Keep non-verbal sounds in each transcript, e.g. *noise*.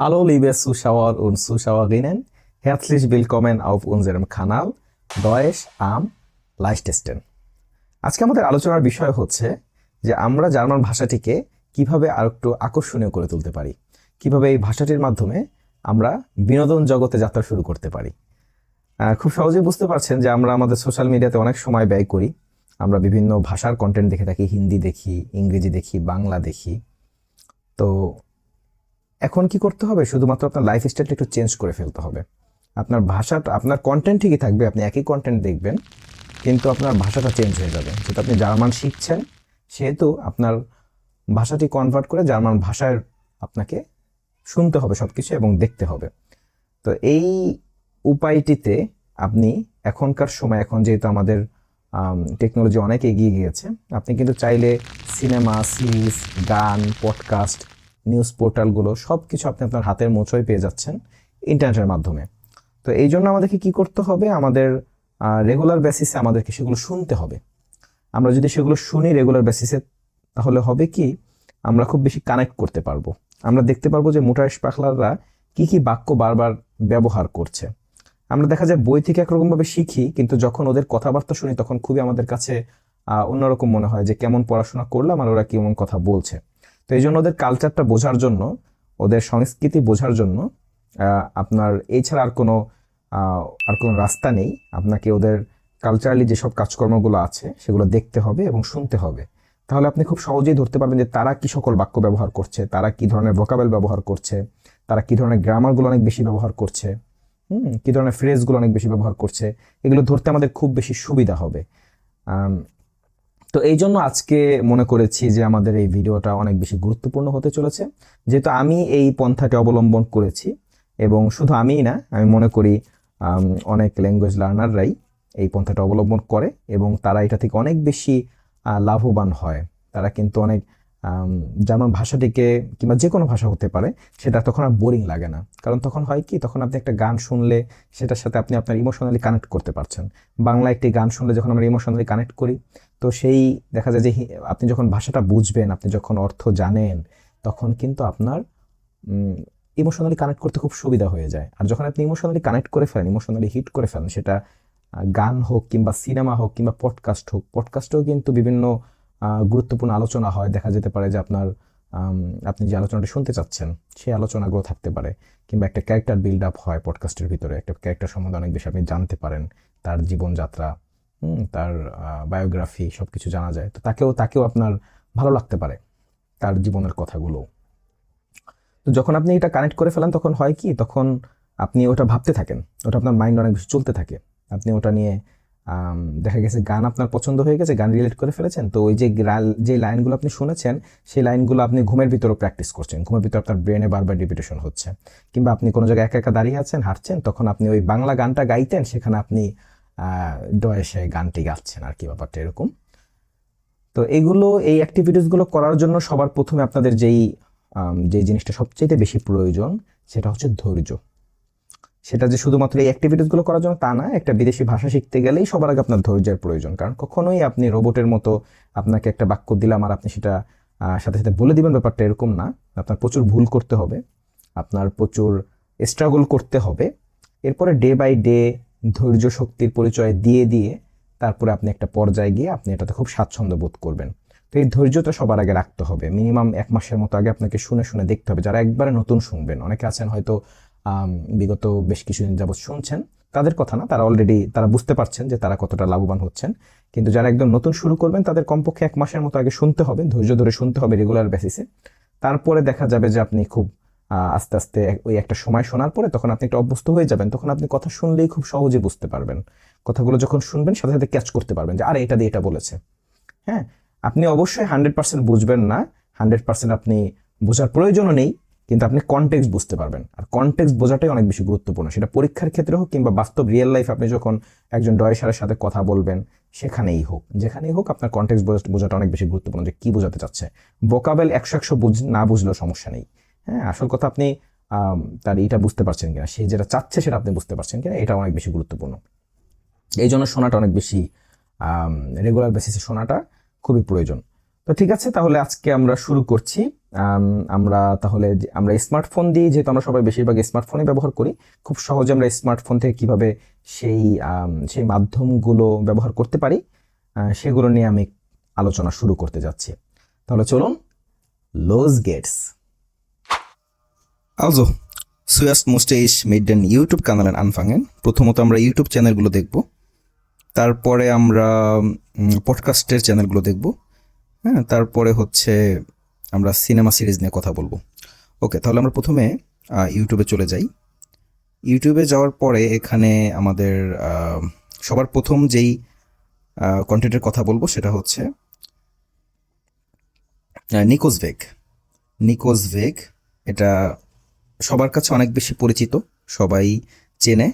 Hallo liebe Zuschauer und Zuschauerinnen, herzlich willkommen auf unserem Kanal Deutsch am leichtesten. আজকে আমাদের আলোচনার বিষয় হচ্ছে যে আমরা জার্মান ভাষাটিকে কীভাবে আর একটু আকর্ষণীয় করে তুলতে পারি কীভাবে এই ভাষাটির মাধ্যমে আমরা বিনোদন জগতে যাত্রা শুরু করতে পারি। খুব সহজেই বুঝতে পারছেন যে আমরা আমাদের সোশ্যাল মিডিয়াতে অনেক সময় ব্যয় করি। আমরা বিভিন্ন ভাষার কন্টেন্ট দেখে থাকি হিন্দি দেখি ইংরেজি দেখি বাংলা দেখি। তো এখন কি করতে হবে? শুধুমাত্র আপনার লাইফ স্টাইলটা একটু চেঞ্জ করে ফেলতে হবে। আপনার ভাষাটা, আপনার কন্টেন্ট ঠিকই থাকবে, আপনি একই কন্টেন্ট দেখবেন, কিন্তু আপনার ভাষাটা চেঞ্জ হয়ে যাবে। যেহেতু আপনি জার্মান শিখছেন, সেহেতু আপনার ভাষাটি কনভার্ট করে জার্মান ভাষায় আপনাকে শুনতে হবে সব কিছু এবং দেখতে হবে। তো এই উপায়টিতে আপনি এখনকার সময়, এখন যেহেতু আমাদের টেকনোলজি অনেক এগিয়ে গিয়েছে, আপনি কিন্তু চাইলে সিনেমা সিরিজ গান পডকাস্ট নিউজ পোর্টালগুলো সব কিছু আপনি আপনার হাতের মোচয় পেয়ে যাচ্ছেন ইন্টারনেটের মাধ্যমে। তো এই জন্য আমাদেরকে কি করতে হবে? আমাদের রেগুলার বেসিসে আমাদেরকে সেগুলো শুনতে হবে। আমরা যদি সেগুলো শুনি রেগুলার বেসিসে তাহলে হবে কি? আমরা খুব বেশি কানেক্ট করতে পারব। আমরা দেখতে পারব যে মোটার পাখলাররা কি কি বাক্য বারবার ব্যবহার করছে। আমরা দেখা যায় বই থেকে একরকমভাবে শিখি, কিন্তু যখন ওদের কথাবার্তা শুনি, তখন খুবই আমাদের কাছে অন্যরকম মনে হয় যে কেমন পড়াশোনা করলাম আর ওরা কেমন কথা বলছে। তো এই জন্য ওদের কালচারটা বোঝার জন্য, ওদের সংস্কৃতি বোঝার জন্য আপনার এছাড়া আর কোনো আর কোনো রাস্তা নেই। আপনাকে ওদের কালচারালি যেসব কাজকর্মগুলো আছে, সেগুলো দেখতে হবে এবং শুনতে হবে। তাহলে আপনি খুব সহজেই ধরতে পারবেন যে তারা কি সকল বাক্য ব্যবহার করছে, তারা কি ধরনের ভোকাবেল ব্যবহার করছে, তারা কি ধরনের গ্রামারগুলো অনেক বেশি ব্যবহার করছে, হুম, কি ধরনের ফ্রেজগুলো অনেক বেশি ব্যবহার করছে, এগুলো ধরতে আমাদের খুব বেশি সুবিধা হবে। তো এই জন্য আজকে মনে করেছি যে আমাদের এই ভিডিওটা অনেক বেশি গুরুত্বপূর্ণ হতে চলেছে। যেহেতু আমি এই পন্থাটি অবলম্বন করেছি এবং শুধু আমিই না, আমি মনে করি অনেক ল্যাঙ্গুয়েজ লার্নাররাই এই পন্থাটা অবলম্বন করে এবং তারা এটা থেকে অনেক বেশি লাভবান হয়। তারা কিন্তু অনেক জার্মান ভাষাটিকে কিংবা যে কোনো ভাষা হতে পারে, সেটা তখন আর বোরিং লাগে না। কারণ তখন হয় কি, তখন আপনি একটা গান শুনলে সেটার সাথে আপনি আপনার ইমোশনালি কানেক্ট করতে পারছেন। বাংলা একটি গান শুনলে যখন আমরা ইমোশনালি কানেক্ট করি, তো সেই দেখা যায় যে আপনি যখন ভাষাটা বুঝবেন, আপনি যখন অর্থ জানেন, তখন কিন্তু আপনার ইমোশনালি কানেক্ট করতে খুব সুবিধা হয়ে যায়। আর যখন আপনি ইমোশনালি কানেক্ট করে ফেলেন ইমোশনালি হিট করে ফেলেন, সেটা গান হোক কিংবা সিনেমা হোক কিংবা পডকাস্ট হোক পডকাস্টেও কিন্তু বিভিন্ন গুরুত্বপূর্ণ আলোচনা হয়। দেখা যেতে পারে যে আপনার আপনি যে আলোচনাটা শুনতে চাচ্ছেন, সেই আলোচনাগুলো থাকতে পারে। কিংবা একটা ক্যারেক্টার বিল্ড আপ হয় পডকাস্টের ভিতরে, একটা ক্যারেক্টার সম্বন্ধে অনেক বেশি আপনি জানতে পারেন, তার জীবনযাত্রা তার বায়োগ্রাফি সব কিছু জানা যায়। তো তাকেও তাকেও আপনার ভালো লাগতে পারে, তার জীবনের কথাগুলো। তো যখন আপনি এটা কানেক্ট করে ফেলেন, তখন হয় কি? তখন আপনি ওটা ভাবতে থাকেন। ওটা আপনার মাইন্ড অনেক বেশি চলতে থাকে। আপনি ওটা নিয়ে দেখা গেছে গান আপনার পছন্দ হয়ে গেছে, গান রিলেট করে ফেলেছেন, তো ওই যে যে লাইনগুলো আপনি শুনেছেন, সেই লাইনগুলো আপনি ঘুমের ভিতরেও প্র্যাকটিস করছেন। ঘুমের ভিতরে আপনার ব্রেনে বারবার রিপিটেশন হচ্ছে। কিংবা আপনি কোনো জায়গায় একা একা দাঁড়িয়ে আছেন, হাঁটছেন, তখন আপনি ওই বাংলা গানটা গাইতেন, সেখানে আপনি ডয়েসে গানটি গাচ্ছেন আর কি ব্যাপারটা এরকম। তো এগুলো, এই অ্যাক্টিভিটিসগুলো করার জন্য সবার প্রথমে আপনাদের যেই যে জিনিসটা সবচেয়ে বেশি প্রয়োজন, সেটা হচ্ছে ধৈর্য। সেটা যে শুধুমাত্র এই অ্যাক্টিভিটিসগুলো করার জন্য তা না, একটা বিদেশি ভাষা শিখতে গেলেই সবার আগে আপনার ধৈর্যের প্রয়োজন। কারণ কখনোই আপনি রোবটের মতো আপনাকে একটা বাক্য দিলাম আর আপনি সেটা সাথে সাথে বলে দিবেন ব্যাপারটা এরকম না। আপনার প্রচুর ভুল করতে হবে, আপনার প্রচুর স্ট্রাগল করতে হবে। এরপরে ডে বাই ডে ধৈর্য শক্তির পরিচয় দিয়ে দিয়ে তারপরে আপনি একটা পর্যায়ে গিয়ে আপনি এটাতে খুব স্বাচ্ছন্দ্য বোধ করবেন। তো এই ধৈর্যটা সবার আগে রাখতে হবে। মিনিমাম এক মাসের মতো আগে আপনাকে শুনে শুনে দেখতে হবে। যারা একবারে নতুন শুনবেন, অনেকে আছেন হয়তো বিগত বেশ কিছুদিন যাবৎ শুনছেন। তাদের কথা না, তারা অলরেডি তারা বুঝতে পারছেন যে তারা কতটা লাভবান হচ্ছেন। কিন্তু যারা একদম নতুন শুরু করবেন, তাদের কমপক্ষে এক মাসের মতো আগে শুনতে হবে, ধৈর্য ধরে শুনতে হবে রেগুলার বেসিসে তারপরে দেখা যাবে যে আপনি খুব আস্তে আস্তে ওই একটা সময় শোনার পরে তখন আপনি একটা অভ্যস্ত হয়ে যাবেন, তখন আপনি কথা শুনলেই খুব সহজে বুঝতে পারবেন। কথাগুলো যখন শুনবেন, সাথে সাথে ক্যাচ করতে পারবেন যে, আরে, এটা দিয়ে এটা বলেছে। হ্যাঁ আপনি অবশ্যই হান্ড্রেড পার্সেন্ট বুঝবেন না। হান্ড্রেড পার্সেন্ট আপনি বোঝার প্রয়োজনও নেই। কিন্তু আপনি কনটেক্সট বুঝতে পারবেন। আর কনটেক্সট বোঝাটাই অনেক বেশি গুরুত্বপূর্ণ। সেটা পরীক্ষার ক্ষেত্রে হোক কিংবা বাস্তব রিয়েল লাইফ আপনি যখন একজন ডয়েসারের সাথে কথা বলবেন, সেখানেই হোক, যেখানেই হোক আপনার কনটেক্সট বোঝাটা অনেক বেশি গুরুত্বপূর্ণ যে কি বোঝাতে চাচ্ছে। ভোকাবেল একশো একশো বুঝ না বুঝলেও সমস্যা নেই। হ্যাঁ আসল কথা আপনি তার এটা বুঝতে পারছেন কিনা, সে যেটা চাচ্ছে সেটা আপনি বুঝতে পারছেন কিনা এটা অনেক বেশি গুরুত্বপূর্ণ। এই জন্য শোনাটা অনেক বেশি রেগুলার বেসিসে শোনাটা খুবই প্রয়োজন। তো ঠিক আছে তাহলে আজকে আমরা শুরু করছি। আমরা তাহলে আমরা স্মার্টফোন দিয়ে যেহেতু আমরা সবাই বেশিরভাগ স্মার্টফোনই ব্যবহার করি খুব সহজে আমরা স্মার্টফোন থেকে কীভাবে সেই সেই মাধ্যমগুলো ব্যবহার করতে পারি সেগুলো নিয়ে আমি আলোচনা শুরু করতে যাচ্ছি। তাহলে চলুন লোজ গেটস Also, zuerst musste ich mit den YouTube-Kanälen anfangen. প্রথমত আমরা ইউটিউব চ্যানেলগুলো দেখব। তারপরে আমরা পডকাস্টের চ্যানেলগুলো দেখব। হ্যাঁ তারপরে হচ্ছে আমরা সিনেমা সিরিজ নিয়ে কথা বলব। ওকে, তাহলে আমরা প্রথমে ইউটিউবে চলে যাই। ইউটিউবে যাওয়ার পরে এখানে আমাদের সবার প্রথম যেই কন্টেন্টের কথা বলব সেটা হচ্ছে নিকোজ ভেগ। নিকোজ ভেগ, এটা সবার কাছে অনেক বেশি পরিচিত, সবাই চেনে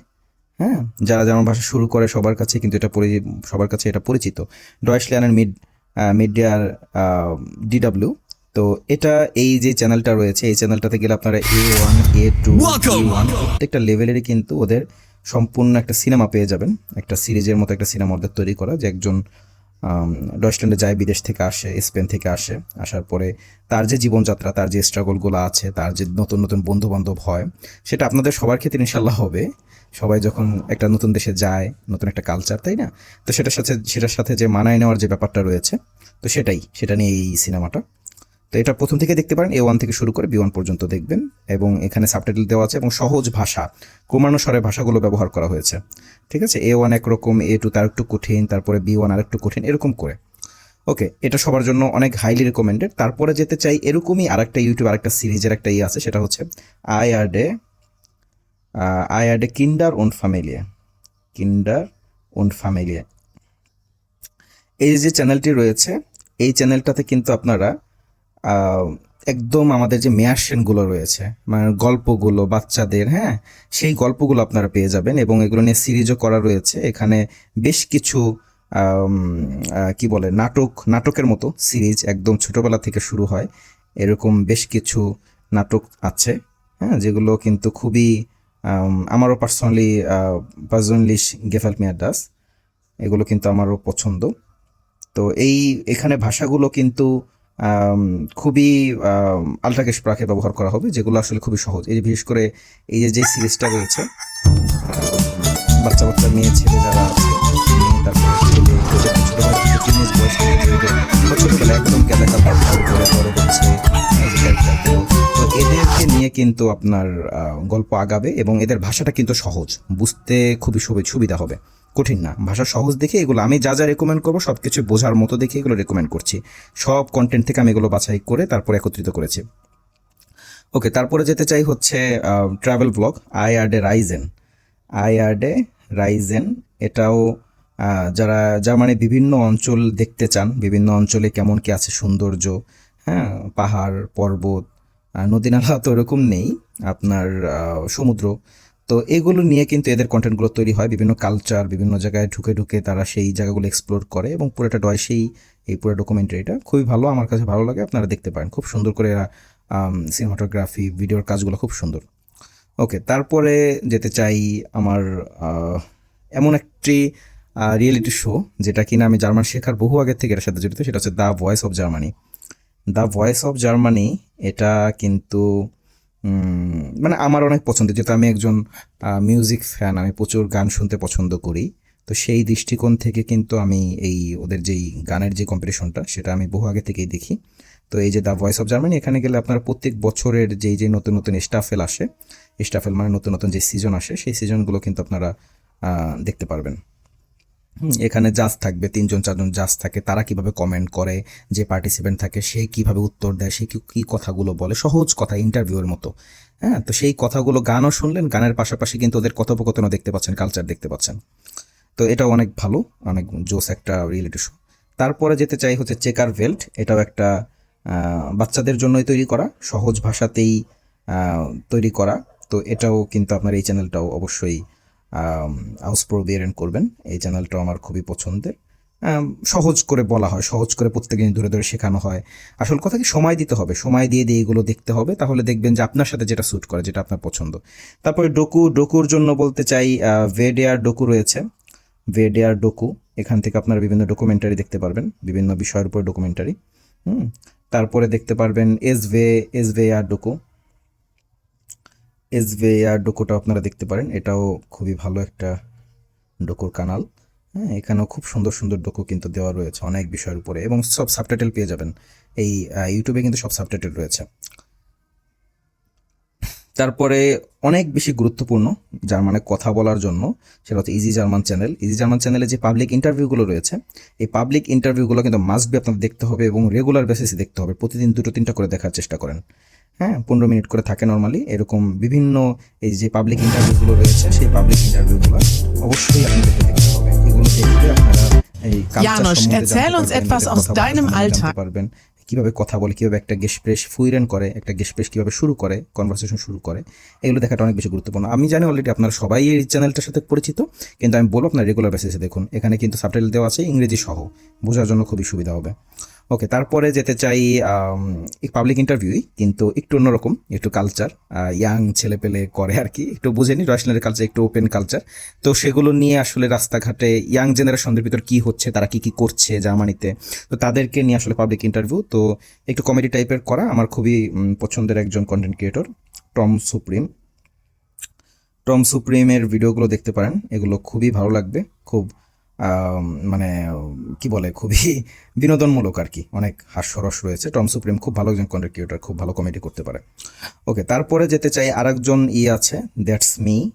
হ্যাঁ যারা যেমন ভাষা শুরু করে সবার কাছে কিন্তু এটা সবার কাছে এটা পরিচিত। ডয়েশল্যান্ডের মিড মিডিয়ার ডিডাব্লিউ তো এটা এই যে চ্যানেলটা রয়েছে এই চ্যানেলটাতে গেলে আপনারা A one A two one প্রত্যেকটা লেভেলেরই কিন্তু ওদের সম্পূর্ণ একটা সিনেমা পেয়ে যাবেন। একটা সিরিজের মতো একটা সিনেমা ওদের তৈরি করা যে একজন ডয়েসল্যান্ডে যায় বিদেশ থেকে আসে স্পেন থেকে আসে আসার পরে তার যে জীবনযাত্রা তার যে স্ট্রাগলগুলো আছে তার যে নতুন নতুন বন্ধু বান্ধব হয় সেটা আপনাদের সবার ক্ষেত্রে ইনশাল্লাহ হবে। সবাই যখন একটা নতুন দেশে যায়, নতুন একটা কালচার তাই না? তো সেটার সাথে সেটার সাথে যে মানায় নেওয়ার যে ব্যাপারটা রয়েছে, তো সেটাই, সেটা নিয়ে এই সিনেমাটা। তো এটা প্রথম থেকে দেখতে পারেন এ ওয়ান থেকে শুরু করে বি ওয়ান পর্যন্ত দেখবেন, এবং এখানে সাবটাইটেল দেওয়া আছে, এবং সহজ ভাষা ক্রমানুসারে ভাষাগুলো ব্যবহার করা হয়েছে। ঠিক আছে? এ ওয়ান একরকম এ টু তার একটু কঠিন, তারপরে বি ওয়ান আর একটু কঠিন, এরকম করে। ওকে এটা সবার জন্য অনেক হাইলি রেকমেন্ডেড তারপরে যেতে চাই এরকমই আরেকটা ইউটিউব আরেকটা সিরিজের একটা ইয়ে আছে, সেটা হচ্ছে আই আর ডে ডে কিন্ডার ওন ফ্যামিলিয়া কিন্ডার ওন ফ্যামিলিয়া এই যে চ্যানেলটি রয়েছে, এই চ্যানেলটাতে কিন্তু আপনারা একদম আমাদের যে মেয়ারশনগুলো রয়েছে মানে গল্পগুলো বাচ্চাদের হ্যাঁ সেই গল্পগুলো আপনারা পেয়ে যাবেন এবং এগুলো নিয়ে সিরিজও করা রয়েছে। এখানে বেশ কিছু কি বলে, নাটক, নাটকের মতো সিরিজ একদম ছোটবেলা থেকে শুরু হয়। এরকম বেশ কিছু নাটক আছে হ্যাঁ যেগুলো কিন্তু খুবই আমারও পার্সোনালি পার্সোনালি গেফাল মেয়ার দাস এগুলো কিন্তু আমারও পছন্দ। তো এই এখানে ভাষাগুলো কিন্তু আম, খুবই আল্ট্রাকেশ প্রাকে ব্যবহার করা হবে যেগুলো আসলে খুবই সহজ। এই বিশেষ করে এই যে যে সিরিজটা রয়েছে বাচ্চা বাচ্চা মেয়ে ছেলে যারা আছে তারপরে এদেরকে নিয়ে কিন্তু আপনার গল্প আগাবে এবং এদের ভাষাটা কিন্তু সহজ বুঝতে খুবই সুবি- সুবিধা হবে কঠিন না ভাষা সহজ দেখে এগুলো আমি যা যা রেকমেন্ড করব সব কিছু বোঝার মতো দেখে এগুলো রেকমেন্ড করছি সব কন্টেন্ট থেকে আমি এগুলো বাছাই করে তারপর একত্রিত করেছি ওকে তারপরে যেতে চাই হচ্ছে ট্রাভেল ব্লগ আই আর ডে রাইজেন আই আর ডে রাইজেন এটাও যারা জার্মানির বিভিন্ন অঞ্চল দেখতে চান, বিভিন্ন অঞ্চলে কেমন কি আছে সৌন্দর্য হ্যাঁ পাহাড়, পর্বত নদী নালা তো এরকম নেই আপনার সমুদ্র। তো এগুলো নিয়ে কিন্তু এদের কন্টেন্টগুলো তৈরি হয়, বিভিন্ন কালচার বিভিন্ন জায়গায় ঢুকে ঢুকে তারা সেই জায়গাগুলো এক্সপ্লোর করে এবং পুরোটা ডয় সেই এই পুরো ডকুমেন্টারিটা খুবই ভালো, আমার কাছে ভালো লাগে, আপনারা দেখতে পারেন। খুব সুন্দর করে এরা সিনেমাটোগ্রাফি ভিডিওর কাজগুলো খুব সুন্দর। ওকে তারপরে যেতে চাই আমার এমন একটি রিয়েলিটি শো যেটা কিনা আমি জার্মান শেখার বহু আগে থেকে এর সাথে জড়িত, সেটা হচ্ছে the voice of Germany the voice of Germany এটা কিন্তু মানে আমার অনেক পছন্দ। যেহেতু আমি একজন মিউজিক ফ্যান আমি প্রচুর গান শুনতে পছন্দ করি, তো সেই দৃষ্টিকোণ থেকে কিন্তু আমি এই ওদের যেই গানের যে কম্পিটিশনটা সেটা আমি বহু আগে থেকেই দেখি। তো এই যে দ্য ভয়েস অফ জার্মানি এখানে গেলে আপনার প্রত্যেক বছরের যেই যে নতুন নতুন স্টাফেল আসে স্টাফেল মানে নতুন নতুন যে সিজন আসে, সেই সিজনগুলো কিন্তু আপনারা দেখতে পারবেন। এখানে জাজ থাকবে, তিনজন, চারজন জাজ থাকে, তারা কীভাবে কমেন্ট করে, যে পার্টিসিপেন্ট থাকে, সে কীভাবে উত্তর দেয়, সে কি কথাগুলো বলে, সহজ কথা ইন্টারভিউয়ের মতো। হ্যাঁ তো সেই কথাগুলো গানও শুনলেন, গানের পাশাপাশি কিন্তু ওদের কথোপকথনও দেখতে পাচ্ছেন কালচার দেখতে পাচ্ছেন। তো এটাও অনেক ভালো, অনেক জোস একটা রিয়েলিটি শো তারপরে যেতে চাই হচ্ছে চেকার ভেল্ট এটাও একটা বাচ্চাদের জন্যই তৈরি করা, সহজ ভাষাতেই তৈরি করা। তো এটাও কিন্তু আপনার এই চ্যানেলটাও অবশ্যই হাউস প্রোবিয়ারেন করবেন। এই চ্যানেলটাও আমার খুবই পছন্দের। সহজ করে বলা হয়, সহজ করে প্রত্যেকদিন ধরে ধরে শেখানো হয়। আসল কথা কি, সময় দিতে হবে। সময় দিয়ে দিয়ে এগুলো দেখতে হবে, তাহলে দেখবেন যে আপনার সাথে যেটা স্যুট করে, যেটা আপনার পছন্দ। তারপরে ডোকু, ডোকুর জন্য বলতে চাই ভেডিয়ার ডোকু রয়েছে। ভেডিয়ার ডোকু, এখান থেকে আপনারা বিভিন্ন ডকুমেন্টারি দেখতে পারবেন, বিভিন্ন বিষয়ের উপর ডকুমেন্টারি হুম। তারপরে দেখতে পারবেন এস ভে এস ভে আর ডোকো। এস ভে আর ডোকোটা আপনারা দেখতে পারেন। এটাও খুবই ভালো একটা ডোকোর কানাল। হ্যাঁ এখানেও খুব সুন্দর সুন্দর ডোকো কিন্তু দেওয়া রয়েছে অনেক বিষয়ের উপরে এবং সব সাবটাইটেল পেয়ে যাবেন। এই ইউটিউবে কিন্তু সব সাবটাইটেল রয়েছে। তারপরে অনেক বেশি গুরুত্বপূর্ণ জার্মানে কথা বলার জন্য, সেটা হচ্ছে easy German channel easy German চ্যানেলে যে পাবলিক ইন্টারভিউগুলো রয়েছে, এই পাবলিক ইন্টারভিউগুলো কিন্তু মাস্ট বি আপনাদের দেখতে হবে এবং রেগুলার বেসিসে দেখতে হবে। প্রতিদিন দুটো, তিনটা করে দেখার চেষ্টা করেন। হ্যাঁ পনেরো মিনিট করে থাকে নর্মালি এরকম বিভিন্ন এই যে পাবলিক ইন্টারভিউগুলো রয়েছে সেই পাবলিক ইন্টারভিউগুলো অবশ্যই আপনাদেরকে দেখতে হবে। এগুলো দেখলে আপনারা এই সম্বন্ধে পারবেন, কীভাবে কথা বলে কীভাবে একটা গেস্প্রেস ফুইরেন করে একটা গেস্প্রেস কীভাবে শুরু করে কনভারসেশন শুরু করে এগুলো দেখাটা অনেক বেশি গুরুত্বপূর্ণ। আমি জানি অলরেডি আপনারা সবাই এই চ্যানেলটার সাথে পরিচিত কিন্তু আমি বলব আপনার রেগুলার বেসিসে দেখুন। এখানে কিন্তু সাবটাইটেল দেওয়া আছে ইংরেজি সহ। বোঝার জন্য খুবই সুবিধা হবে। ওকে তারপরে যেতে চাই পাবলিক ইন্টারভিউই কিন্তু একটু অন্যরকম, একটু কালচার ইয়াং ছেলে পেলে করে আর কি একটু বুঝেনি রয়সনারের কালচার একটু ওপেন কালচার তো সেগুলো নিয়ে আসলে রাস্তাঘাটে ইয়াং জেনারেশনদের ভিতর কি হচ্ছে, তারা কি কি করছে জার্মানিতে, তো তাদেরকে নিয়ে আসলে পাবলিক ইন্টারভিউ তো একটু কমেডি টাইপের করা, আমার খুবই পছন্দের একজন content creator Tom Supreme Tom সুপ্রিমের ভিডিওগুলো দেখতে পারেন, এগুলো খুবই ভালো লাগবে, খুব মানে কি বলে, খুবই *laughs* বিনোদনমূলক আর কি। অনেক হাস্যরস রয়েছে। টম সুপ্রিম খুব ভালো একজন কন্টেন্ট ক্রিয়েটর খুব ভালো কমেডি করতে পারে। ওকে, তারপরে যেতে চাই আরেকজন ই আছে, দ্যাটস মি।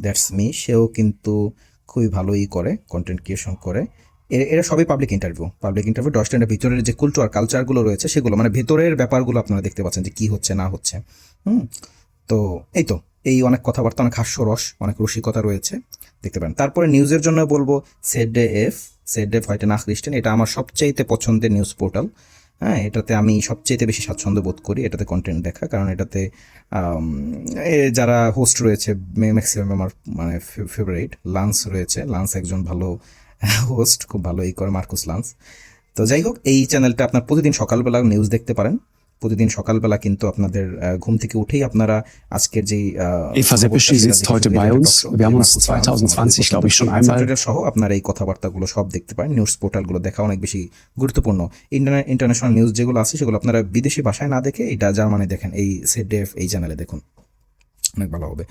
দ্যাটস মি, সেও কিন্তু খুবই ভালো ই করে কন্টেন্ট ক্রিয়েশন করে। এরা সবই পাবলিক ইন্টারভিউ পাবলিক ইন্টারভিউ ডস্টেন্ডের ভিতরের যে কুলচার কালচারগুলো রয়েছে, সেগুলো মানে ভেতরের ব্যাপারগুলো আপনারা দেখতে পাচ্ছেন যে কি হচ্ছে, না হচ্ছে। হুম, তো, এই তো, এই অনেক কথাবার্তা, অনেক হাস্যরস, অনেক রসিকতা রয়েছে। দেখতে পারেন। তারপরে নিউজের জন্য বলব সেড ডে এফ সেড ডে হয়তো নাখ রিস্টেন এটা আমার সবচাইতে পছন্দের নিউজ পোর্টাল। হ্যাঁ এটাতে আমি সবচেয়ে বেশি স্বাচ্ছন্দ্য বোধ করি, এটাতে কন্টেন্ট দেখা, কারণ এটাতে যারা হোস্ট রয়েছে ম্যাক্সিমাম আমার মানে ফেভারিট লান্স রয়েছে। লান্স একজন ভালো হোস্ট খুব ভালো এই করে, মার্কুস লান্স তো যাই হোক, এই চ্যানেলটা আপনার প্রতিদিন সকালবেলা নিউজ দেখতে পারেন। প্রতিদিন সকালবেলা কিন্তু আপনাদের ঘুম থেকে উঠেই আপনারা আজকের যে Eva Seppeschi sitzt heute bei uns. Wir haben uns 2020, glaube ich, schon einmal সহ আপনারা এই কথাবার্তাগুলো সব দেখতে পারেন। নিউজ পোর্টালগুলো দেখা অনেক বেশি গুরুত্বপূর্ণ। ইন্টারন্যাশনাল নিউজ যেগুলো আছে সেগুলো আপনারা বিদেশি ভাষায় না দেখে এটা জার্মানি দেখেন। এই সেডেফ এই চ্যানেলে দেখুন। অনেক ভালো হবে।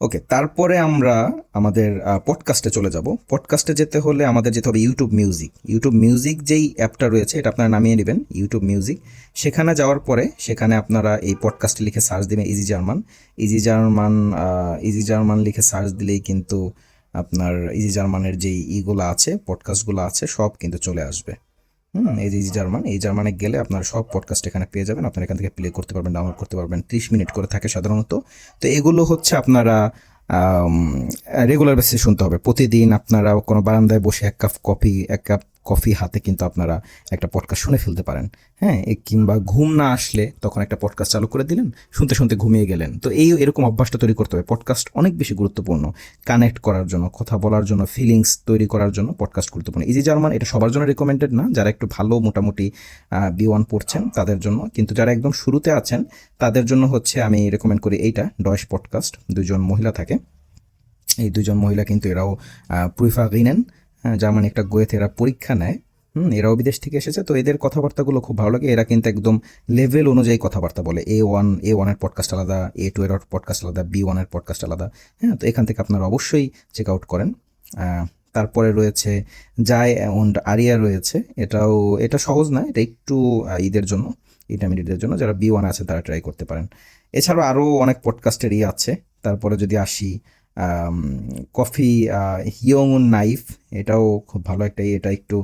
ওকে তারপরে আমরা আমাদের পডকাস্টে চলে যাব। পডকাস্টে যেতে হলে আমাদের যেতে হবে ইউটিউব মিউজিক ইউটিউব মিউজিক যেই অ্যাপটা রয়েছে, এটা আপনারা নামিয়ে নেবেন ইউটিউব মিউজিক সেখানে যাওয়ার পরে সেখানে আপনারা এই পডকাস্টে লিখে সার্চ দিবেন easy German easy German easy German লিখে সার্চ দিলেই কিন্তু আপনার ইজি জার্মানের যেই ইগুলো আছে পডকাস্টগুলো আছে, সব কিন্তু চলে আসবে। হুম, এই যে জার্মান, এই জার্মানে গেলে আপনারা সব পডকাস্ট এখানে পেয়ে যাবেন। আপনারা এখান থেকে প্লে করতে পারবেন ডাউনলোড করতে পারবেন। ত্রিশ মিনিট করে থাকে সাধারণত। তো এগুলো হচ্ছে আপনারা রেগুলার বেসিসে শুনতে হবে। প্রতিদিন আপনারা কোনো বারান্দায় বসে এক কাপ কফি এক কাপ কফি হাতে কিন্তু আপনারা একটা পডকাস্ট শুনে ফেলতে পারেন। হ্যাঁ কিংবা ঘুম না আসলে তখন একটা পডকাস্ট চালু করে দিলেন, শুনতে শুনতে ঘুমিয়ে গেলেন। তো এই এরকম অভ্যাসটা তৈরি করতে হবে। পডকাস্ট অনেক বেশি গুরুত্বপূর্ণ। কানেক্ট করার জন্য, কথা বলার জন্য ফিলিংস তৈরি করার জন্য পডকাস্ট গুরুত্বপূর্ণ। ইজি জার্মান এটা সবার জন্য রেকমেন্ডেড না। যারা একটু ভালো মোটামুটি বি ওয়ান পড়ছেন, তাদের জন্য। কিন্তু যারা একদম শুরুতে আছেন, তাদের জন্য হচ্ছে আমি রেকমেন্ড করি এইটা ডয়েশ পডকাস্ট দুজন মহিলা থাকে। এই দুজন মহিলা কিন্তু এরাও প্রিফা গিনেন জার্মানি একটা গোয়েতে এরা পরীক্ষা নেয়। হুম, এরাও বিদেশ থেকে এসেছে, তো এদের কথাবার্তাগুলো খুব ভালো লাগে। এরা কিন্তু একদম লেভেল অনুযায়ী কথাবার্তা বলে। এ ওয়ান এ ওয়ানের পডকাস্ট আলাদা এ টু এর পডকাস্ট আলাদা বি ওয়ানের পডকাস্ট আলাদা। হ্যাঁ তো এখান থেকে আপনারা অবশ্যই চেক আউট করেন। তারপরে রয়েছে জায় অ্যান্ড আরিয়া রয়েছে। এটাও, এটা সহজ না, এটা একটু ঈদের জন্য ইন্টারমিডিয়েটের জন্য। যারা বি ওয়ান আছে, তারা ট্রাই করতে পারেন। এছাড়াও আরও অনেক পডকাস্টের ই আছে। তারপরে যদি আসি কফি হিয়ং নাইফ, এটাও খুব ভালো একটা এটা একটু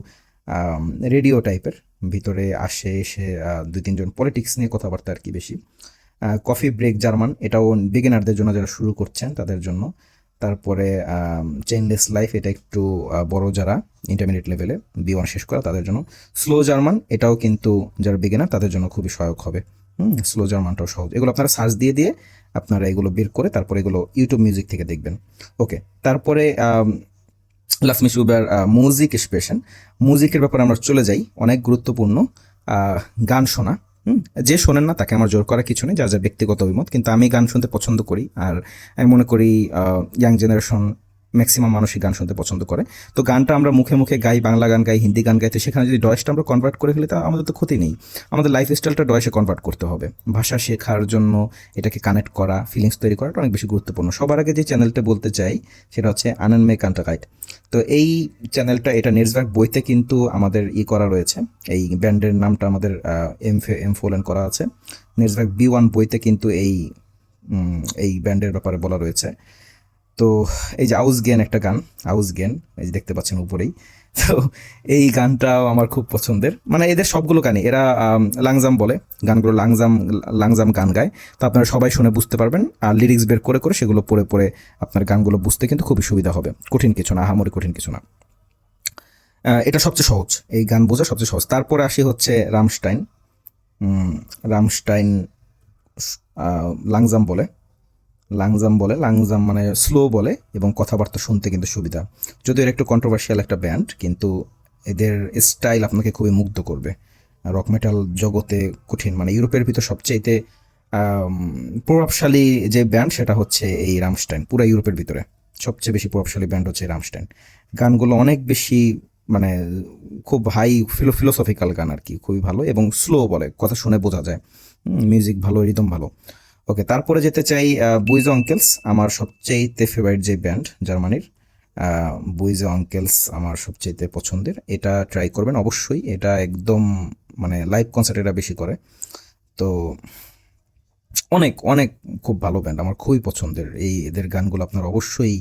রেডিও টাইপের। ভিতরে আসে, এসে দুই তিনজন পলিটিক্স নিয়ে কথাবার্তা আর কি বেশি। কফি ব্রেক জার্মান, এটাও বিগিনারদের জন্য যারা শুরু করছেন, তাদের জন্য। তারপরে চেইনলেস লাইফ, এটা একটু বড় যারা, ইন্টারমিডিয়েট লেভেলে, বি ওয়ান শেষ করা তাদের জন্য। স্লো জার্মান, এটাও কিন্তু যারা বিগিনার, তাদের জন্য খুবই সহায়ক হবে। হুম স্লো জার্মানটাও সহজ। এগুলো আপনারা সার্চ দিয়ে দিয়ে আপনারা এগুলো বের করে তারপরে এগুলো ইউটিউব মিউজিক থেকে দেখবেন। ওকে তারপরে লাসমিস উবার মিউজিক স্পেশন মিউজিকের ব্যাপারে আমরা চলে যাই। অনেক গুরুত্বপূর্ণ গান শোনা। হুম, যে শোনেন না তাকে আমার জোর করা কিছু নেই যার যার ব্যক্তিগত অভিমত। কিন্তু আমি গান শুনতে পছন্দ করি। আর আমি মনে করি ইয়াং জেনারেশন ম্যাক্সিমাম মানুষই গান শুনতে পছন্দ করে। তো গানটা আমরা মুখে মুখে গাই, বাংলা গান গাই, হিন্দি গান গাই, তো সেখানে যদি ডয়েসটা আমরা কনভার্ট করে ফেলি, তা আমাদের তো ক্ষতি নেই। আমাদের লাইফ স্টাইলটা ডয়েসে কনভার্ট করতে হবে। ভাষা শেখার জন্য এটাকে কানেক্ট করা ফিলিংস তৈরি করাটা অনেক বেশি গুরুত্বপূর্ণ। সবার আগে যে চ্যানেলটা বলতে চাই, সেটা হচ্ছে আনন্দ মে কান্টাকাইট তো এই চ্যানেলটা এটা নেটসবার্গ বইতে কিন্তু আমাদের ই করা রয়েছে। এই ব্যান্ডের নামটা আমাদের এম এম ফোলেন করা আছে। নেটসবার্গ বি ওয়ান বইতে কিন্তু এই এই ব্যান্ডের ব্যাপারে বলা রয়েছে। তো এই যে আউস গেন একটা গান, আউস গেন, এই যে দেখতে পাচ্ছেন উপরেই। তো এই গানটাও আমার খুব পছন্দের। মানে এদের সবগুলো গানই, এরা লাংজাম বলে, গানগুলো লাংজাম লাংজাম গান গায়। তো আপনারা সবাই শুনে বুঝতে পারবেন, আর লিরিক্স বের করে করে সেগুলো পড়ে পড়ে আপনার গানগুলো বুঝতে কিন্তু খুবই সুবিধা হবে। কঠিন কিছু না, আহামরি কঠিন কিছু না। এটা সবচেয়ে সহজ, এই গান বোঝা সবচেয়ে সহজ। তারপরে আসি হচ্ছে রামস্টাইন। রামস্টাইন লাংজাম বলে। লাংজাম বলে, লাংজাম মানে স্লো বলে এবং কথাবার্তা শুনতে কিন্তু সুবিধা। যদিও একটু কন্ট্রোভার্সিয়াল একটা ব্যান্ড কিন্তু এদের স্টাইল আপনাকে খুবই মুগ্ধ করবে। রক মেটাল জগতে কঠিন মানে ইউরোপের ভিতর সবচেয়েতে প্রভাবশালী যে ব্যান্ড সেটা হচ্ছে এই রামস্টাইন পুরো ইউরোপের ভিতরে। সবচেয়ে বেশি প্রভাবশালী ব্যান্ড হচ্ছে রামস্টাইন গানগুলো অনেক বেশি মানে খুব হাই ফিলো ফিলোসফিক্যাল গান আর কি, খুবই ভালো এবং স্লো বলে, কথা শুনে বোঝা যায়। মিউজিক ভালো রিদম ভালো। ওকে তারপরে যেতে চাই বুইজ অঙ্কেলস আমার সবচেয়ে ফেভারিট যে ব্যান্ড জার্মানির বুইজ অঙ্কেলস আমার সবচেয়ে পছন্দের। এটা ট্রাই করবেন অবশ্যই, এটা একদম মানে লাইভ কনসার্ট এটা বেশি করে। তো অনেক অনেক খুব ভালো ব্যান্ড আমার খুবই পছন্দের। এই এদের গানগুলো আপনার অবশ্যই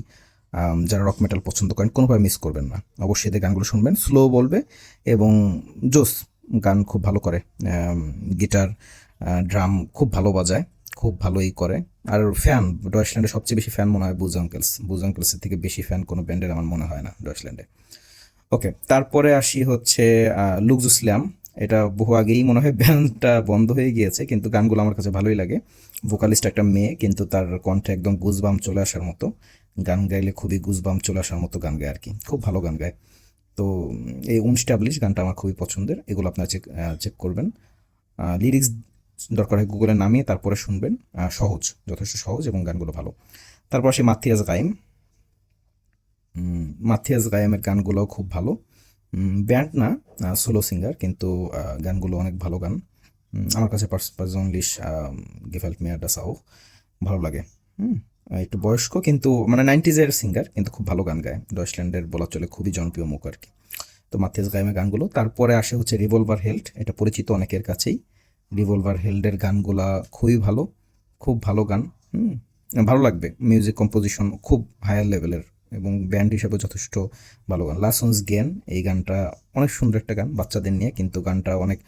যারা রক মেটাল পছন্দ করেন, কোনোভাবে মিস করবেন না। অবশ্যই এদের গানগুলো শুনবেন স্লো বলবে এবং জোস গান খুব ভালো করে গিটার ড্রাম খুব ভালো বাজায়। খুব ভালোই করে। আর ফ্যান ডয়েসল্যান্ডে সবচেয়ে বেশি ফ্যান মনে হয় বুজ আঙ্কেলস বুজ আঙ্কেলসের থেকে বেশি ফ্যান কোনো ব্যান্ডের আমার মনে হয় না ডয়েসল্যান্ডে ওকে তারপরে আসি হচ্ছে লুকজুসলাম এটা বহু আগেই মনে হয় ব্যান্ডটা বন্ধ হয়ে গিয়েছে, কিন্তু গানগুলো আমার কাছে ভালোই লাগে। ভোকালিস্ট একটা মেয়ে, কিন্তু তার কণ্ঠে একদম গুজবাম চলে আসার মতো। গান গাইলে খুবই গুজবাম চলে আসার মতো গান গায় আর কি। খুব ভালো গান গায়। তো, এই উনস্টাবলিশ গানটা আমার খুবই পছন্দের। এগুলো আপনারা চেক চেক করবেন। লিরিক্স দরকার হয় গুগলে নামিয়ে তারপরে শুনবেন সহজ যথেষ্ট সহজ এবং গানগুলো ভালো। তারপর আসি মাথিয়াজ গাইম উম, মাথিয়াজ গায়ামের গানগুলো খুব ভালো। ব্যান্ড না সোলো সিঙ্গার কিন্তু গানগুলো অনেক ভালো গান। আমার কাছে পার্সোনালি গেফেল্ট মেয়ার ডাসাও ভালো লাগে। হুম, একটু বয়স্ক কিন্তু মানে নাইনটিজের সিঙ্গার কিন্তু খুব ভালো গান গায়। ডয়েসল্যান্ডের বলা চলে খুবই জনপ্রিয় মুখ আর কি। তো মাথিয়াস গায়েমের গানগুলো। তারপরে আসে হচ্ছে রিভলভার হেল্ড এটা পরিচিত অনেকের কাছেই। রিভলভার হেল্ডের গানগুলা খুবই ভালো, খুব ভালো গান, হুম, ভালো লাগবে। মিউজিক কম্পোজিশন খুব হায়ার লেভেলের এবং ব্যান্ড হিসাবে যথেষ্ট ভালো গান। লাসন্স গেন এই গানটা অনেক সুন্দর একটা গান বাচ্চাদের নিয়ে, কিন্তু গানটা অনেক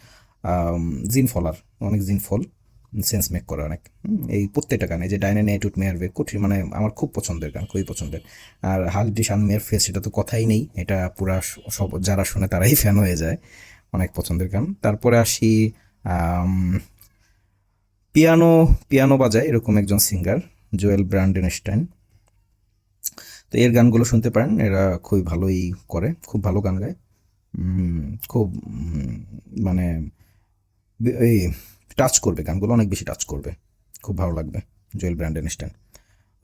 জিন ফলার, অনেক জিন ফল সেন্স মেক করে অনেক। এই প্রত্যেকটা গান যে ডাইনে নেটুট মেয়ার বে কঠিন মানে আমার খুব পছন্দের গান, খুবই পছন্দের। আর হালদি শান মেয়ের ফেস, সেটা তো কথাই নেই, এটা পুরা সব যারা শুনে তারাই ফ্যান হয়ে যায়, অনেক পছন্দের গান। তারপরে আসি পিয়ানো পিয়ানো বাজায় এরকম একজন সিঙ্গার জোয়েল ব্র্যান্ডেনস্টাইন। তো এর গানগুলো শুনতে পারেন, এরা খুবই ভালোই করে, খুব ভালো গান গায়। খুব মানে এই টাচ করবে গানগুলো, অনেক বেশি টাচ করবে। খুব ভালো লাগবে, জোয়েল ব্র্যান্ডেনস্টাইন।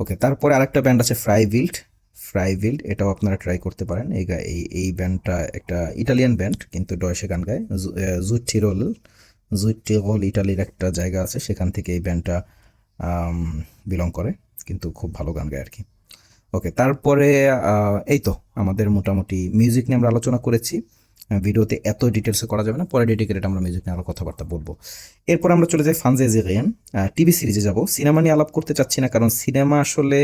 ওকে, তারপরে আরেকটা ব্যান্ড আছে ফ্রাইভিল্ড ফ্রাইভিল্ড এটাও আপনারা ট্রাই করতে পারেন। এই এই এই ব্যান্ডটা একটা ইটালিয়ান ব্যান্ড, কিন্তু ডয়েসে গান গায়। জুটিরোল জুটিরোল ইটালির একটা জায়গা আছে, সেখান থেকে এই ব্যান্ডটা বিলং করে, কিন্তু খুব ভালো গান গায় আর কি। ওকে তারপরে এই তো, আমাদের মোটামুটি মিউজিক নিয়ে আমরা আলোচনা করেছি। ভিডিওতে এত ডিটেলসে করা যাবে না, পরে ডেডিকেটেড আমরা মিউজিক নিয়ে আরও কথাবার্তা বলব। এরপর আমরা চলে যাই ফানজে জেরিয়ান টিভি সিরিজে যাব। সিনেমা নিয়ে আলাপ করতে চাচ্ছি না, কারণ সিনেমা আসলে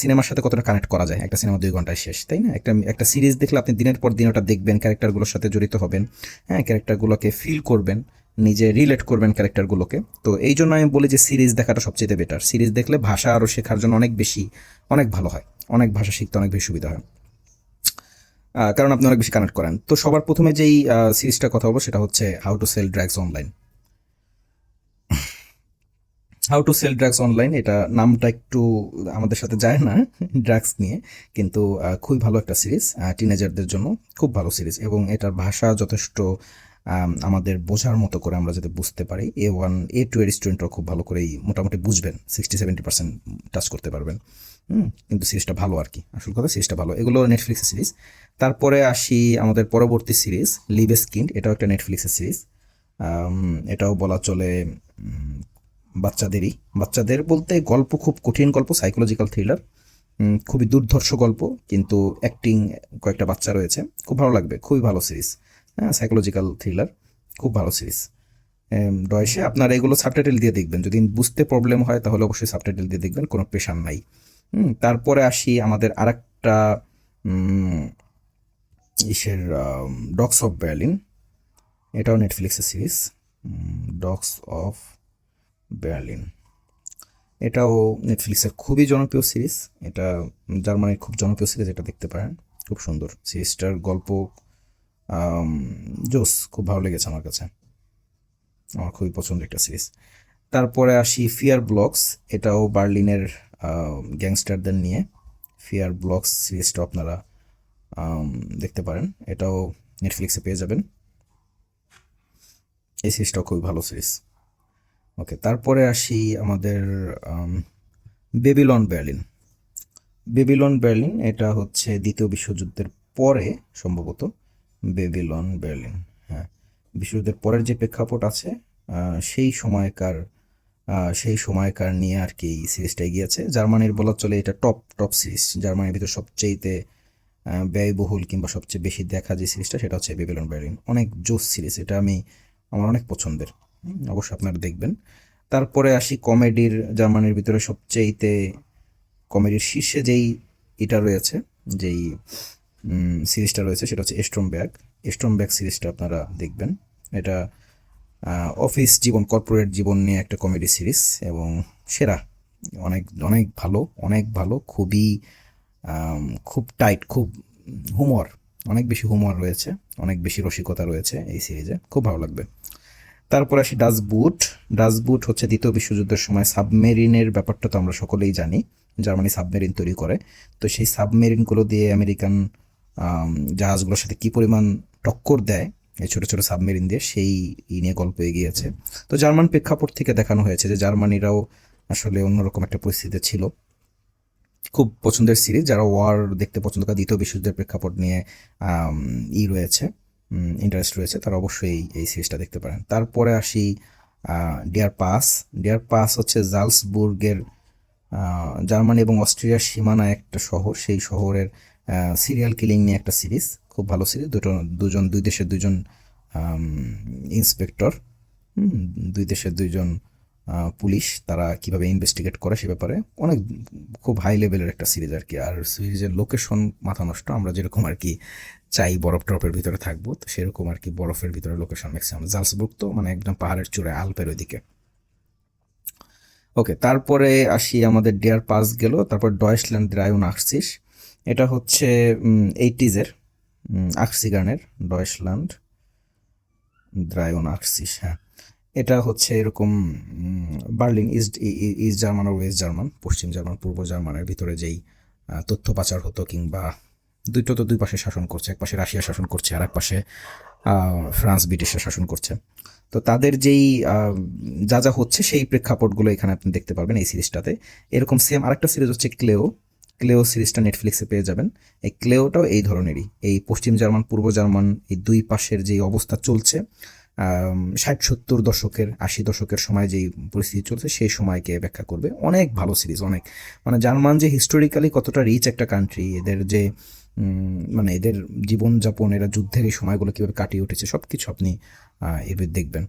সিনেমার সাথে কতটা কানেক্ট করা যায়? একটা সিনেমা দুই ঘন্টায় শেষ, তাই না? একটা একটা সিরিজ দেখলে আপনি দিনের পর দিন ওটা দেখবেন ক্যারেক্টারগুলোর সাথে জড়িত হবেন হ্যাঁ ক্যারেক্টারগুলোকে ফিল করবেন। নিজে রিলেট করবেন ক্যারেক্টারগুলোকে তো এই জন্য আমি বলি যে সিরিজ দেখাটা সবচেয়ে বেটার সিরিজ দেখলে ভাষা আরও শেখার জন্য অনেক বেশি, অনেক ভালো হয়। অনেক ভাষা শিখতে অনেক বেশি সুবিধা হয়। কারণ আপনি অনেক বেশি কানেক্ট করেন। তো সবার প্রথমে যেই সিরিজটা কথা বলব সেটা হচ্ছে how to sell drugs online how to sell drugs online এটা নামটা একটু আমাদের সাথে যায় না ড্রাগস নিয়ে। কিন্তু খুবই ভালো একটা সিরিজ টিনেজারদের জন্য। খুব ভালো সিরিজ এবং এটার ভাষা যথেষ্ট আমাদের বোঝার মতো করে আমরা যাতে বুঝতে পারি, এ ওয়ান, এ টু এর স্টুডেন্টরা খুব ভালো করেই মোটামুটি বুঝবেন সিক্সটি সেভেন্টি পার্সেন্ট টাচ করতে পারবেন। হুম, কিন্তু সিরিজটা ভালো আর কি, আসল কথা সিরিজটা ভালো। এগুলো নেটফ্লিক্সের সিরিজ তারপরে আসি আমাদের পরবর্তী সিরিজ লিভ স্কিন এটাও একটা নেটফ্লিক্সের সিরিজ এটাও বলা চলে বাচ্চাদেরই। বাচ্চাদের বলতে গল্প খুব কঠিন গল্প সাইকোলজিক্যাল থ্রিলার খুবই দুর্ধর্ষ গল্প, কিন্তু অ্যাক্টিং কয়েকটা বাচ্চা রয়েছে। খুব ভালো লাগবে, খুবই ভালো সিরিজ হ্যাঁ সাইকোলজিক্যাল থ্রিলার খুব ভালো সিরিজ ডয়েসে আপনারা এগুলো সাবটাইটেল দিয়ে দেখবেন। যদি বুঝতে প্রবলেম হয় তাহলে অবশ্যই সাবটাইটেল দিয়ে দেখবেন কোনো প্রেশার নাই। হুম, তারপরে আসি আমাদের আরেকটা উম, ইসের ডগস অফ বার্লিন এটাও নেটফ্লিক্সের সিরিজ ডগস অফ বার্লিন এটাও নেটফ্লিক্সের খুবই জনপ্রিয় সিরিজ এটা জার্মানির খুব জনপ্রিয় সিরিজ এটা দেখতে পারেন। খুব সুন্দর। সিরিজটার গল্প জোস, খুব ভালো লেগেছে আমার কাছে। আমার খুবই পছন্দের একটা সিরিজ। তারপরে আসি ফিয়ার ব্লগস এটাও বার্লিনের গ্যাংস্টারদের নিয়ে। ফিয়ার ব্লগস সিরিজটা আপনারা দেখতে পারেন। এটাও নেটফ্লিক্সে পেয়ে যাবেন। এই সিরিজটাও খুবই ভালো সিরিজ। ওকে, তারপরে আসি আমাদের বেবিলন বার্লিন বেবিলন বার্লিন এটা হচ্ছে দ্বিতীয় বিশ্বযুদ্ধের পরে সম্ভবত। বেবিলন, বার্লিন হ্যাঁ। বিশ্বযুদ্ধের পরের যে প্রেক্ষাপট আছে সেই সময়কার সেই সময়কার নিয়ে আর কি এই সিরিজটা এগিয়েছে জার্মানির বলা চলে এটা টপ টপ সিরিজ। জার্মানির ভিতর সবচেয়েতে ব্যয়বহুল কিংবা সবচেয়ে বেশি দেখা যে সিরিজটা, সেটা হচ্ছে বেবিলন, বার্লিন। অনেক জোস সিরিজ, এটা আমি, আমার অনেক পছন্দের। অবশ্যই আপনারা দেখবেন। তারপরে আসি কমেডির, জার্মানির ভিতরে সবচেয়েতে কমেডির শীর্ষে যেই এটা রয়েছে, যেই সিরিজটা রয়েছে সেটা হচ্ছে স্ট্রম ব্যাগ স্ট্রম ব্যাগ সিরিজটা আপনারা দেখবেন। এটা অফিস জীবন কর্পোরেট জীবন নিয়ে একটা কমেডি সিরিজ এবং সেরা। অনেক অনেক ভালো অনেক ভালো খুবই খুব টাইট খুব হুমর অনেক বেশি হুমর রয়েছে অনেক বেশি রসিকতা রয়েছে এই সিরিজে। খুব ভালো লাগবে। তারপর আসি ডাসবুট ডাসবুট হচ্ছে দ্বিতীয় বিশ্বযুদ্ধের সময় সাবমেরিনের ব্যাপারটা তো আমরা সকলেই জানি জার্মানি সাবমেরিন তৈরি করে। তো সেই সাবমেরিনগুলো দিয়ে আমেরিকান আম, জাহাজগুলোর সাথে কি পরিমাণ টক্কর দেয় এই ছোটো ছোটো সাবমেরিন দিয়ে, সেই নিয়ে গল্প এগিয়েছে তো জার্মান প্রেক্ষাপট থেকে দেখানো হয়েছে যে জার্মানিরাও আসলে অন্যরকম একটা পরিস্থিতিতে ছিল। খুব পছন্দের সিরিজ, যারা ওয়ার দেখতে পছন্দ করে, দ্বিতীয় বিশ্বযুদ্ধের প্রেক্ষাপট নিয়ে ই রয়েছে ইন্টারেস্ট রয়েছে, তারা অবশ্যই এই সিরিজটা দেখতে পারেন। তারপরে আসি ডিয়ার পাস ডিয়ার পাস হচ্ছে জালসবুর্গের জার্মানি এবং অস্ট্রিয়ার সীমানা একটা শহর, সেই শহরের সিরিয়াল কিলিং নিয়ে একটা সিরিজ খুব ভালো সিরিজ দুটো, দুজন, দুই দেশের দুজন ইন্সপেক্টর দুই দেশের দুইজন পুলিশ, তারা কীভাবে ইনভেস্টিগেট করে সে ব্যাপারে। অনেক, খুব হাই লেভেলের একটা সিরিজ আর কি। আর সিরিজের লোকেশন মাথা নষ্ট, আমরা যেরকম আর কি চাই বরফ টরফের ভিতরে থাকব, তো সেরকম আর কি বরফের ভিতরে লোকেশন ম্যাক্সিমাম জালসবুর্গ তো মানে একদম পাহাড়ের চূড়ায়, আলপের ওইদিকে। ওকে তারপরে আসি, আমাদের ডিয়ার পাস গেল, তারপর ডয়েসল্যান্ড দ্রায়ুন আক্সিস এটা হচ্ছে এইটিজের আক্সিগানের ডয়েসল্যান্ড দ্রায়ুন আক্সিস হ্যাঁ। এটা হচ্ছে এরকম বার্লিন ইস্ট ইস্ট জার্মান আর ওয়েস্ট জার্মান, পশ্চিম জার্মান, পূর্ব জার্মানের ভিতরে যেই তথ্য পাচার হতো কিংবা দুটো তো দুই পাশে শাসন করছে, এক পাশে রাশিয়া শাসন করছে আর এক পাশে ফ্রান্স ব্রিটিশরা শাসন করছে। তো তাদের যেই যা যা হচ্ছে সেই প্রেক্ষাপটগুলো এখানে আপনি দেখতে পারবেন এই সিরিজটাতে। এরকম সেম আরেকটা সিরিজ হচ্ছে ক্লেও ক্লেও সিরিজটা নেটফ্লিক্সে পেয়ে যাবেন। এই ক্লেওটাও এই ধরনেরই। এই পশ্চিম জার্মান, পূর্ব জার্মান, এই দুই পাশের যে অবস্থা চলছে ষাট সত্তর দশকের, আশি দশকের সময় যেই পরিস্থিতি চলছে, সেই সময়কে ব্যাখ্যা করবে। অনেক ভালো সিরিজ, অনেক। মানে জার্মান যে হিস্টোরিক্যালি কতটা রিচ একটা কান্ট্রি এদের যে মানে এদের জীবনযাপন, এরা যুদ্ধের এই সময়গুলো কীভাবে কাটিয়ে উঠেছে সব কিছু আপনি ভিতর দেখবেন।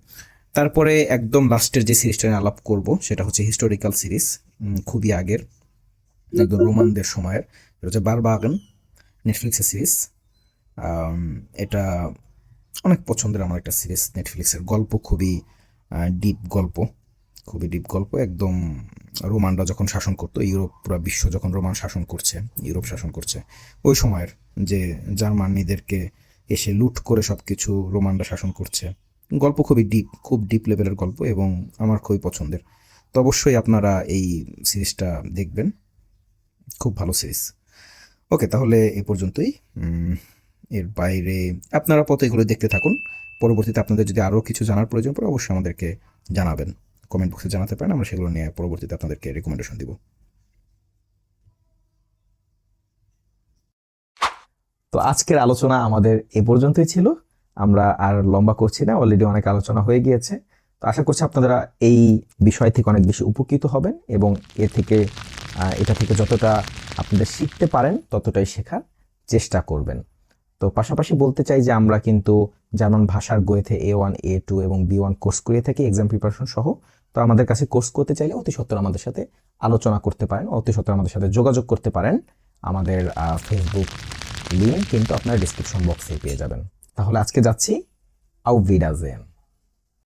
তারপরে একদম লাস্টের যে সিরিজটা আলাপ করব, সেটা হচ্ছে হিস্টোরিক্যাল সিরিজ খুবই আগের। একদম রোমানদের সময়ের, এটা হচ্ছে বারবাগন নেটফ্লিক্সের সিরিজ এটা অনেক পছন্দের আমার একটা সিরিজ নেটফ্লিক্সের গল্প খুবই ডিপ গল্প, খুবই ডিপ গল্প। একদম রোমানরা যখন শাসন করতো, ইউরোপ পুরো বিশ্ব যখন রোমান শাসন করছে, ইউরোপ শাসন করছে, ওই সময়ের যে জার্মানিদেরকে এসে লুট করে সব কিছু রোমানরা শাসন করছে, গল্প খুবই ডিপ খুব ডিপ লেভেলের গল্প এবং আমার খুবই পছন্দের। তো অবশ্যই আপনারা এই সিরিজটা দেখবেন। খুব ভালো সিরিজ। ওকে, তাহলে এ পর্যন্তই। এর বাইরে আপনারা পথে এগুলো দেখতে থাকুন। পরবর্তীতে আপনাদের যদি আরও কিছু জানার প্রয়োজন পড়ে, অবশ্যই আমাদেরকে জানাবেন। কমেন্ট বক্সে জানাতে পারেন, আমরা সেগুলো নিয়ে পরবর্তীতে আপনাদেরকে রেকমেন্ডেশন দিব। তো আজকের আলোচনা আমাদের এ পর্যন্তই ছিল। আমরা আর লম্বা করছি না অলরেডি অনেক আলোচনা হয়ে গিয়েছে। তো আশা করছি আপনারা এই বিষয় থেকে অনেক বেশি উপকৃত হবেন এবং এ থেকে এটা থেকে যতটা আপনাদের শিখতে পারেন, ততটাই শেখার চেষ্টা করবেন। তো পাশাপাশি বলতে চাই যে আমরা কিন্তু জার্মান ভাষার Goethe A one A two এবং বি ওয়ান কোর্স করিয়ে থাকি এক্সাম প্রিপারেশন সহ। তো আমাদের কাছে কোর্স করতে চাইলে অতি সত্তর আমাদের সাথে আলোচনা করতে পারেন, অতি সত্তর আমাদের সাথে যোগাযোগ করতে পারেন। আমাদের ফেসবুক লিঙ্ক কিন্তু আপনার ডিসক্রিপশন বক্সে পেয়ে যাবেন। তাহলে আজকে যাচ্ছি আউ ভিডাজেন